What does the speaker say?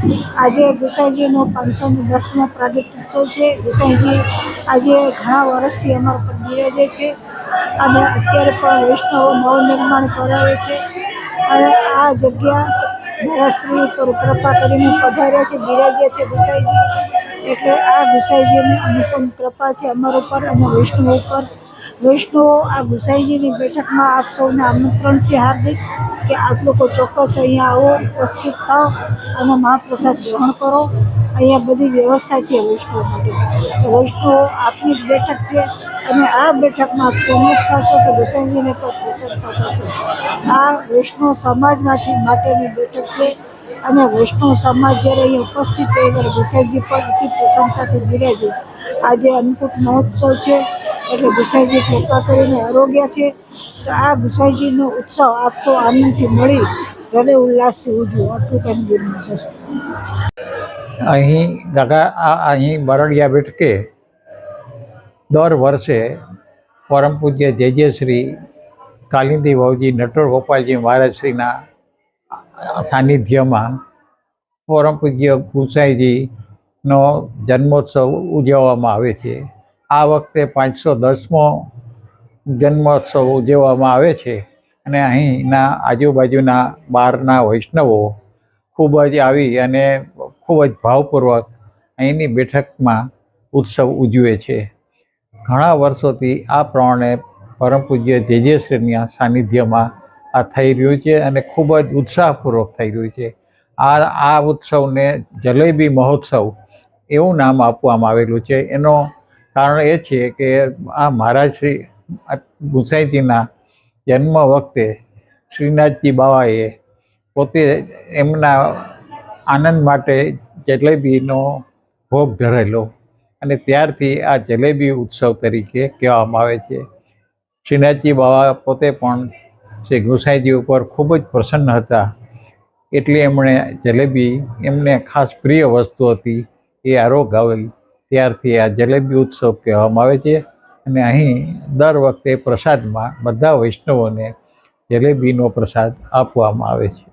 આજે ગુસાઈજીનો પાંચસો દસમો પ્રાગટ્ય ઉત્સવ છે. ગુસાઈજી આજે ઘણા વર્ષથી અમારા પર બિરાજે છે. અને અત્યારે પણ વૈષ્ણવો નવનિર્માણ કરાવે છે. અને આ જગ્યા ધારાશ્રી પર કૃપા કરીને પધાર્યા છે, બિરાજ્યા છે ગુસાઈજી. એટલે આ ગુસાઈજીની અનુપમ કૃપા છે અમારા ઉપર અને વૈષ્ણવ ઉપર. વૈષ્ણવો આ ગુસાઈજીની બેઠકમાં આપ સૌને આમંત્રણ છે હાર્દિક કે આપ લોકો ચોક્કસ અહીંયા આવો, ઉપસ્થિત થાઓ અને મહાપ્રસાદ ગ્રહણ કરો. અહીંયા બધી વ્યવસ્થા છે વૈષ્ણવ માટે. તો વૈષ્ણવો આપની જ બેઠક છે અને આ બેઠકમાં આપ સંમત થશો કે ગુસાઈજીને પણ પ્રસન્નતા થશે આ વૈષ્ણવ સમાજમાંથી માટેની બેઠક છે. અને વૈષ્ણવ સમાજ જ્યારે અહીં ઉપસ્થિત થઈ ત્યારે ગુસાઈજી પણ અતિ પ્રસન્નતાથી બિરાજે આજે અન્નકૂટ મહોત્સવ છે, એટલે ગુસાઈજી કૃપા કરીને આરોગ્યા છે. તો આ ગુસાઈજીનો ઉત્સવ આપસો આનંદથી મળી, હૃદય ઉલ્લાસથી ઉજવો. આટલું કામગીરીનું છે અહીં ગગા અહીં બરડિયા બેઠકે દર વર્ષે પરમ પૂજ્ય જય જય શ્રી કાલિંદી ભાવજી નટોર ગોપાલજી મહારાજશ્રીના સાનિધ્યમાં પરમ પૂજ્ય ગુસાઈજીનો જન્મોત્સવ ઉજવવામાં આવે છે. આ વખતે પાંચસો દસમો જન્મોત્સવ ઉજવવામાં આવે છે અને અહીંના આજુબાજુના બહારના વૈષ્ણવો ખૂબ જ આવી અને ખૂબ જ ભાવપૂર્વક અહીંની બેઠકમાં ઉત્સવ ઉજવે છે. ઘણા વર્ષોથી આ પ્રમાણે પરમ પૂજ્ય જેજેશ્રીના સાનિધ્યમાં આ થઈ રહ્યું છે અને ખૂબ જ ઉત્સાહપૂર્વક થઈ રહ્યું છે. આ આ ઉત્સવને જલેબી મહોત્સવ એવું નામ આપવામાં આવેલું છે. એનો કારણ એ છે કે આ મહારાજ શ્રી ગુસાઈજીના જન્મ વખતે શ્રીનાથજી બાવાએ પોતે એમના આનંદ માટે જલેબીનો ભોગ ધરેલો અને ત્યારથી આ જલેબી ઉત્સવ તરીકે કહેવામાં આવે છે. શ્રીનાથજી બાવા પોતે પણ શ્રી ગુસાઈજી ઉપર ખૂબ જ પ્રસન્ન હતા, એટલે એમણે જલેબી, એમને ખાસ પ્રિય વસ્તુ હતી એ આરોગાવી ત્યારથી આ જલેબી ઉત્સવ કહેવામાં આવે છે. અને અહીં દર વખતે પ્રસાદમાં બધા વૈષ્ણવોને જલેબીનો પ્રસાદ આપવામાં આવે છે.